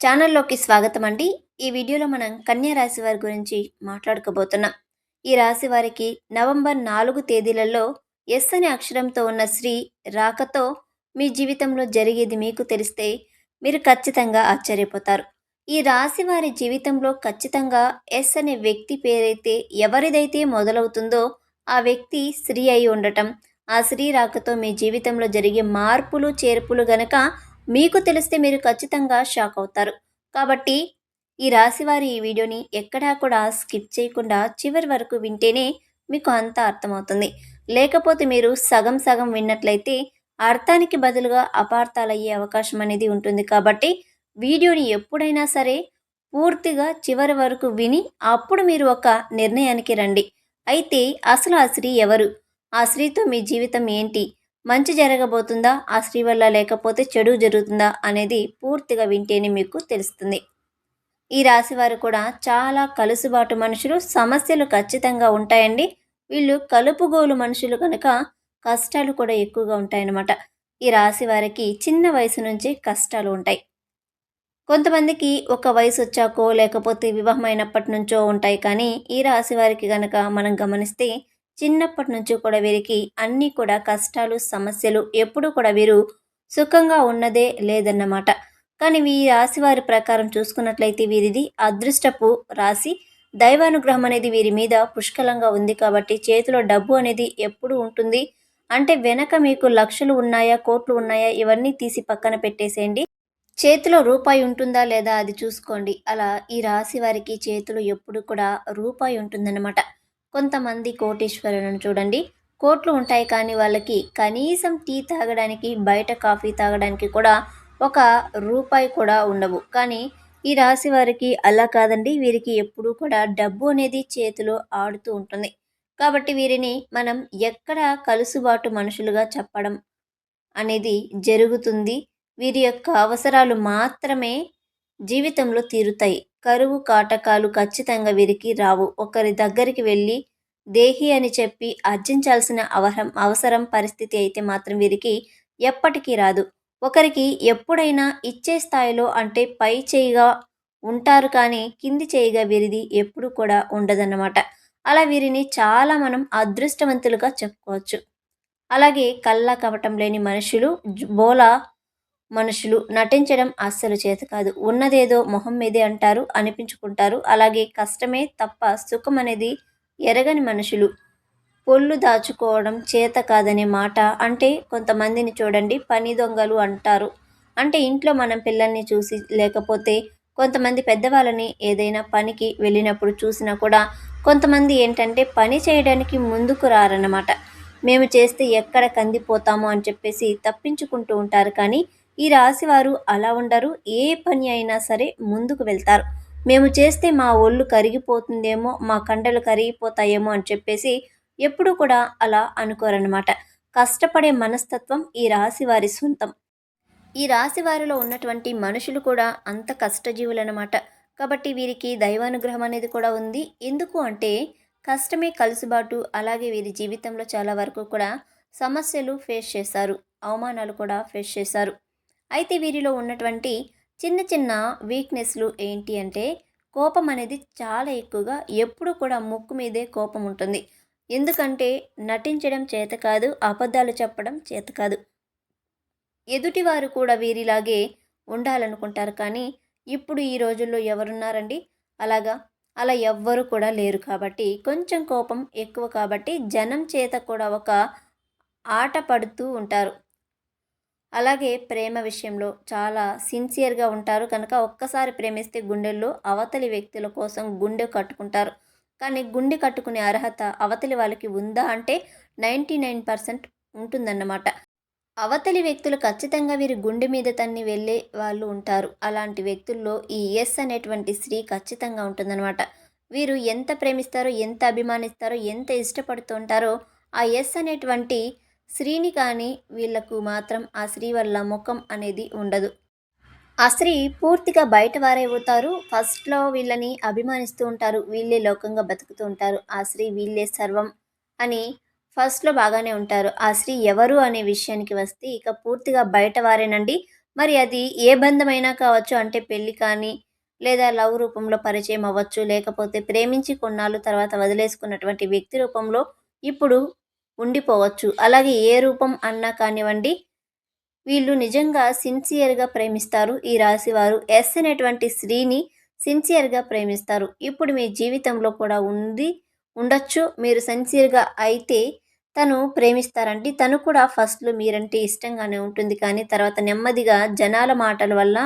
ఛానల్లోకి స్వాగతం అండి. ఈ వీడియోలో మనం కన్యా రాశి వారి గురించి మాట్లాడుకోబోతున్నాం. ఈ రాశి వారికి నవంబర్ నాలుగు తేదీలలో ఎస్ అనే అక్షరంతో ఉన్న శ్రీ రాకతో మీ జీవితంలో జరిగేది మీకు తెలిస్తే మీరు ఖచ్చితంగా ఆశ్చర్యపోతారు. ఈ రాశి వారి జీవితంలో ఖచ్చితంగా ఎస్ అనే వ్యక్తి పేరైతే ఎవరిదైతే మొదలవుతుందో ఆ వ్యక్తి స్త్రీ అయి ఉండటం ఆ స్త్రీ రాకతో మీ జీవితంలో జరిగే మార్పులు చేర్పులు గనక మీకు తెలిస్తే మీరు ఖచ్చితంగా షాక్ అవుతారు. కాబట్టి ఈ రాశివారి ఈ వీడియోని ఎక్కడా కూడా స్కిప్ చేయకుండా చివరి వరకు వింటేనే మీకు అంతా అర్థమవుతుంది. లేకపోతే మీరు సగం సగం విన్నట్లయితే అర్థానికి బదులుగా అపార్థాలయ్యే అవకాశం అనేది ఉంటుంది. కాబట్టి వీడియోని ఎప్పుడైనా సరే పూర్తిగా చివరి వరకు విని అప్పుడు మీరు ఒక నిర్ణయానికి రండి. అయితే అసలు ఆ స్త్రీ ఎవరు? ఆ స్త్రీతో మీ జీవితం ఏంటి? మంచి జరగబోతుందా? ఆ స్త్రీ వల్ల లేకపోతే చెడు జరుగుతుందా? అనేది పూర్తిగా వింటేనే మీకు తెలుస్తుంది. ఈ రాశివారు కూడా చాలా కలుసుబాటు మనుషులు సమస్యలు ఖచ్చితంగా ఉంటాయండి. వీళ్ళు కలుపుగోలు మనుషులు కనుక కష్టాలు కూడా ఎక్కువగా ఉంటాయన్నమాట. ఈ రాశి వారికి చిన్న వయసు నుంచి కష్టాలు ఉంటాయి. కొంతమందికి ఒక వయసు వచ్చాకో లేకపోతే వివాహమైనప్పటి నుంచో ఉంటాయి కానీ ఈ రాశి వారికి కనుక మనం గమనిస్తే చిన్నప్పటి నుంచి కూడా వీరికి అన్నీ కూడా కష్టాలు సమస్యలు ఎప్పుడు కూడా వీరు సుఖంగా ఉన్నదే లేదన్నమాట. కానీ ఈ రాశి వారి ప్రకారం చూసుకున్నట్లయితే వీరిది అదృష్టపు రాశి. దైవానుగ్రహం అనేది వీరి మీద పుష్కలంగా ఉంది కాబట్టి చేతిలో డబ్బు అనేది ఎప్పుడు ఉంటుంది. అంటే వెనక మీకు లక్షలు ఉన్నాయా కోట్లు ఉన్నాయా ఇవన్నీ తీసి పక్కన పెట్టేసేయండి. చేతిలో రూపాయి ఉంటుందా లేదా అది చూసుకోండి. అలా ఈ రాశి వారికి చేతిలో ఎప్పుడు కూడా రూపాయి ఉంటుందన్నమాట. కొంతమంది కోటీశ్వరులను చూడండి. కోట్లు ఉంటాయి కానీ వాళ్ళకి కనీసం టీ తాగడానికి బయట కాఫీ తాగడానికి కూడా ఒక రూపాయి కూడా ఉండవు. కానీ ఈ రాశి వారికి అలా కాదండి. వీరికి ఎప్పుడూ కూడా డబ్బు అనేది చేతిలో ఆడుతూ ఉంటుంది. కాబట్టి వీరిని మనం ఎక్కడ కలుసుబాటు మనుషులుగా చెప్పడం అనేది జరుగుతుంది. వీరి యొక్క అవసరాలు మాత్రమే జీవితంలో తీరుతాయి. కరువు కాటకాలు ఖచ్చితంగా వీరికి రావు. ఒకరి దగ్గరికి వెళ్ళి దేహి అని చెప్పి అర్జించాల్సిన అవసరం అవసరం పరిస్థితి అయితే మాత్రం వీరికి ఎప్పటికీ రాదు. ఒకరికి ఎప్పుడైనా ఇచ్చే స్థాయిలో అంటే పై చేయిగా ఉంటారు కానీ కింది చేయిగా వీరిది ఎప్పుడు కూడా ఉండదన్నమాట. అలా వీరిని చాలా మనం అదృష్టవంతులుగా చెప్పుకోవచ్చు. అలాగే కళ్ళ కవటం లేని మనుషులు బోలా మనుషులు నటించడం అస్సలు చేత కాదు. ఉన్నదేదో మొహం మీదే అంటారు అనిపించుకుంటారు. అలాగే కష్టమే తప్ప సుఖం అనేది ఎరగని మనుషులు. పొల్లు దాచుకోవడం చేత కాదనే మాట అంటే కొంతమందిని చూడండి పని దొంగలు అంటారు. అంటే ఇంట్లో మనం పిల్లల్ని చూసి లేకపోతే కొంతమంది పెద్దవాళ్ళని ఏదైనా పనికి వెళ్ళినప్పుడు చూసినా కూడా కొంతమంది ఏంటంటే పని చేయడానికి ముందుకు రారన్నమాట. మేము చేస్తే ఎక్కడ కందిపోతాము అని చెప్పేసి తప్పించుకుంటూ ఉంటారు. కానీ ఈ రాశి వారు అలా ఉండరు. ఏ పని అయినా సరే ముందుకు వెళ్తారు. మేము చేస్తే మా ఒళ్ళు కరిగిపోతుందేమో మా కండలు కరిగిపోతాయేమో అని చెప్పేసి ఎప్పుడూ కూడా అలా అనుకోరనమాట కష్టపడే మనస్తత్వం ఈ రాశి వారి సొంతం. ఈ రాశి వారిలో ఉన్నటువంటి మనుషులు కూడా అంత కష్టజీవులన్నమాట. కాబట్టి వీరికి దైవానుగ్రహం అనేది కూడా ఉంది. ఎందుకు అంటే కష్టమే కలుసుబాటు అలాగే వీరి జీవితంలో చాలా వరకు కూడా సమస్యలు ఫేస్ చేశారు అవమానాలు కూడా ఫేస్ చేశారు అయితే వీరిలో ఉన్నటువంటి చిన్న చిన్న వీక్నెస్లు ఏంటి అంటే కోపం అనేది చాలా ఎక్కువగా ఎప్పుడు కూడా ముక్కు మీదే కోపం ఉంటుంది. ఎందుకంటే నటించడం చేత కాదు అబద్ధాలు చెప్పడం చేత కాదు. ఎదుటివారు కూడా వీరిలాగే ఉండాలనుకుంటారు. కానీ ఇప్పుడు ఈ రోజుల్లో ఎవరున్నారండి? అలాగా? అలా ఎవ్వరు కూడా లేరు కాబట్టి కొంచెం కోపం ఎక్కువ కాబట్టి జనం చేత కూడా ఒక ఆట పడుతూ ఉంటారు. అలాగే ప్రేమ విషయంలో చాలా సిన్సియర్గా ఉంటారు. కనుక ఒక్కసారి ప్రేమిస్తే గుండెల్లో అవతలి వ్యక్తుల కోసం గుండె కట్టుకుంటారు. కానీ గుండె కట్టుకునే అర్హత అవతలి వాళ్ళకి ఉందా అంటే నైంటీ నైన్ పర్సెంట్ ఉంటుందన్నమాట. అవతలి వ్యక్తులు ఖచ్చితంగా వీరి గుండె మీద తన్ని వెళ్ళే వాళ్ళు ఉంటారు. అలాంటి వ్యక్తుల్లో ఈ ఎస్ అనేటువంటి స్త్రీ ఖచ్చితంగా ఉంటుందన్నమాట. వీరు ఎంత ప్రేమిస్తారో ఎంత అభిమానిస్తారో ఎంత ఇష్టపడుతుంటారో ఆ ఎస్ అనేటువంటి స్త్రీని కానీ వీళ్ళకు మాత్రం ఆ స్త్రీ వల్ల ముఖం అనేది ఉండదు. ఆ స్త్రీ పూర్తిగా బయట వారైపోతారు ఫస్ట్లో వీళ్ళని అభిమానిస్తూ ఉంటారు. వీళ్ళే లోకంగా బతుకుతూ ఉంటారు. ఆ స్త్రీ వీళ్ళే సర్వం అని ఫస్ట్లో బాగానే ఉంటారు. ఆ స్త్రీ ఎవరు అనే విషయానికి వస్తే ఇక పూర్తిగా బయట వారేనండి. మరి అది ఏ బంధమైనా కావచ్చు అంటే పెళ్ళి కానీ లేదా లవ్ రూపంలో పరిచయం అవ్వచ్చు లేకపోతే ప్రేమించి కొన్నాళ్ళు తర్వాత వదిలేసుకున్నటువంటి వ్యక్తి రూపంలో ఇప్పుడు ఉండిపోవచ్చు. అలాగే ఏ రూపం అన్నా కానివ్వండి వీళ్ళు నిజంగా సిన్సియర్గా ప్రేమిస్తారు. ఈ రాశివారు ఎస్ అనేటువంటి స్త్రీని సిన్సియర్గా ప్రేమిస్తారు. ఇప్పుడు మీ జీవితంలో కూడా ఉంది ఉండొచ్చు. మీరు సిన్సియర్గా అయితే తను ప్రేమిస్తారంటే తను కూడా ఫస్ట్లో మీరంటే ఇష్టంగానే ఉంటుంది. కానీ తర్వాత నెమ్మదిగా జనాల మాటల వల్ల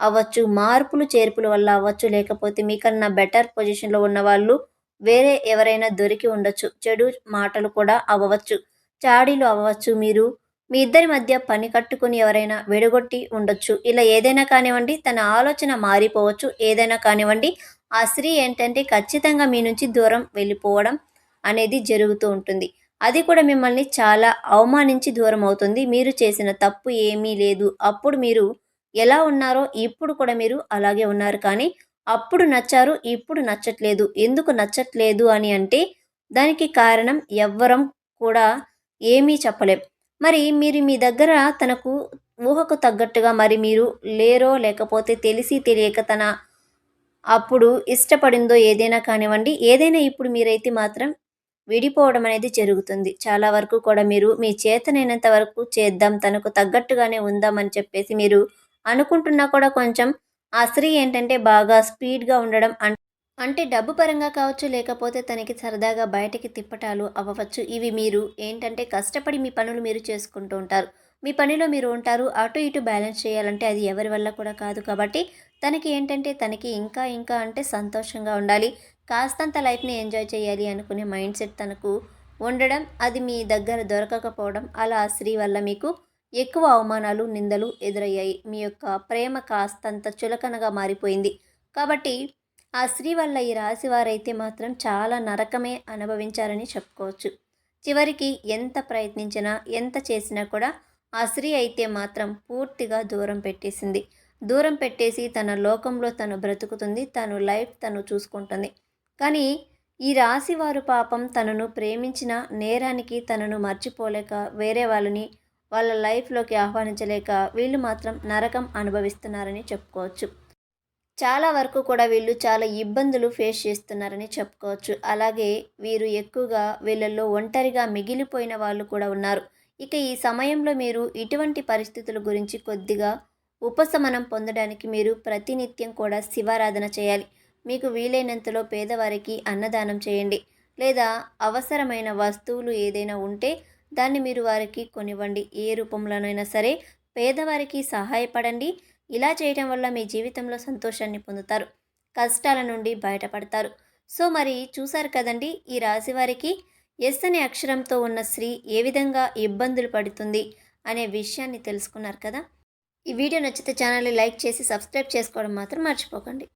అవ్వచ్చు మార్పులు చేర్పుల వల్ల అవ్వచ్చు. లేకపోతే మీకన్నా బెటర్ పొజిషన్లో ఉన్న వాళ్ళు వేరే ఎవరైనా దొరికి ఉండొచ్చు. చెడు మాటలు కూడా అవ్వచ్చు. చాడీలు అవ్వచ్చు మీరు. మీ ఇద్దరి మధ్య పని కట్టుకుని ఎవరైనా విడగొట్టి ఉండొచ్చు. ఇలా ఏదైనా కానివ్వండి తన ఆలోచన మారిపోవచ్చు. ఏదైనా కానివ్వండి ఆ స్త్రీ ఏంటంటే ఖచ్చితంగా మీ నుంచి దూరం వెళ్ళిపోవడం అనేది జరుగుతూ ఉంటుంది. అది కూడా మిమ్మల్ని చాలా అవమానించి దూరం అవుతుంది. మీరు చేసిన తప్పు ఏమీ లేదు. అప్పుడు మీరు ఎలా ఉన్నారో ఇప్పుడు కూడా మీరు అలాగే ఉన్నారు. కానీ అప్పుడు నచ్చారు ఇప్పుడు నచ్చట్లేదు. ఎందుకు నచ్చట్లేదు అని అంటే దానికి కారణం ఎవ్వరం కూడా ఏమీ చెప్పలేం. మరి మీరు మీ దగ్గర తనకు ఊహకు తగ్గట్టుగా మరి మీరు లేరో లేకపోతే తెలిసి తెలియక తన అప్పుడు ఇష్టపడిందో ఏదైనా కానివ్వండి ఏదైనా ఇప్పుడు మీరైతే మాత్రం విడిపోవడం అనేది జరుగుతుంది. చాలా వరకు కూడా మీరు మీ చేతనైనంత వరకు చేద్దాం తనకు తగ్గట్టుగానే ఉందామని చెప్పేసి మీరు అనుకుంటున్నా కూడా కొంచెం ఆ స్త్రీ ఏంటంటే బాగా స్పీడ్గా ఉండడం అంటే డబ్బు పరంగా కావచ్చు లేకపోతే తనకి సరదాగా బయటకి తిప్పటాలు అవ్వచ్చు ఇవి మీరు ఏంటంటే కష్టపడి మీ పనులు మీరు చేసుకుంటూ ఉంటారు. మీ పనిలో మీరు ఉంటారు. అటు ఇటు బ్యాలెన్స్ చేయాలంటే అది ఎవరి వల్ల కూడా కాదు. కాబట్టి తనకి ఏంటంటే తనకి ఇంకా ఇంకా అంటే సంతోషంగా ఉండాలి. కాస్తంత లైఫ్ని ఎంజాయ్ చేయాలి అనుకునే మైండ్ సెట్ తనకు ఉండడం అది మీ దగ్గర దొరకకపోవడం అలా స్త్రీ వల్ల మీకు ఎక్కువ అవమానాలు నిందలు ఎదురయ్యాయి. మీ యొక్క ప్రేమ కాస్తంత చులకనగా మారిపోయింది. కాబట్టి ఆ స్త్రీ వల్ల ఈ రాశి వారైతే మాత్రం చాలా నరకమే అనుభవించారని చెప్పుకోవచ్చు. చివరికి ఎంత ప్రయత్నించినా ఎంత చేసినా కూడా ఆ స్త్రీ అయితే మాత్రం పూర్తిగా దూరం పెట్టేసింది. దూరం పెట్టేసి తన లోకంలో తను బ్రతుకుతుంది తను లైఫ్ తను చూసుకుంటుంది. కానీ ఈ రాశి వారు పాపం తనను ప్రేమించిన నేరానికి తనను మర్చిపోలేక వేరే వాళ్ళని వాళ్ళ లైఫ్లోకి ఆహ్వానించలేక వీళ్ళు మాత్రం నరకం అనుభవిస్తున్నారని చెప్పుకోవచ్చు. చాలా వరకు కూడా వీళ్ళు చాలా ఇబ్బందులు ఫేస్ చేస్తున్నారని చెప్పుకోవచ్చు. అలాగే వీరు ఎక్కువగా వీళ్ళల్లో ఒంటరిగా మిగిలిపోయిన వాళ్ళు కూడా ఉన్నారు. ఇక ఈ సమయంలో మీరు ఇటువంటి పరిస్థితుల గురించి కొద్దిగా ఉపశమనం పొందడానికి మీరు ప్రతినిత్యం కూడా శివారాధన చేయాలి. మీకు వీలైనంతలో పేదవారికి అన్నదానం చేయండి. లేదా అవసరమైన వస్తువులు ఏదైనా ఉంటే దాన్ని మీరు వారికి కొనివ్వండి. ఏ రూపంలోనైనా సరే పేదవారికి సహాయపడండి. ఇలా చేయడం వల్ల మీ జీవితంలో సంతోషాన్ని పొందుతారు. కష్టాల నుండి బయటపడతారు. సో మరి చూశారు కదండి ఈ రాశి వారికి ఎస్ అనే అక్షరంతో ఉన్న స్త్రీ ఏ విధంగా ఇబ్బందులు పడుతుంది అనే విషయాన్ని తెలుసుకున్నారు కదా. ఈ వీడియో నచ్చితే ఛానల్ని లైక్ చేసి సబ్స్క్రైబ్ చేసుకోవడం మాత్రం మర్చిపోకండి.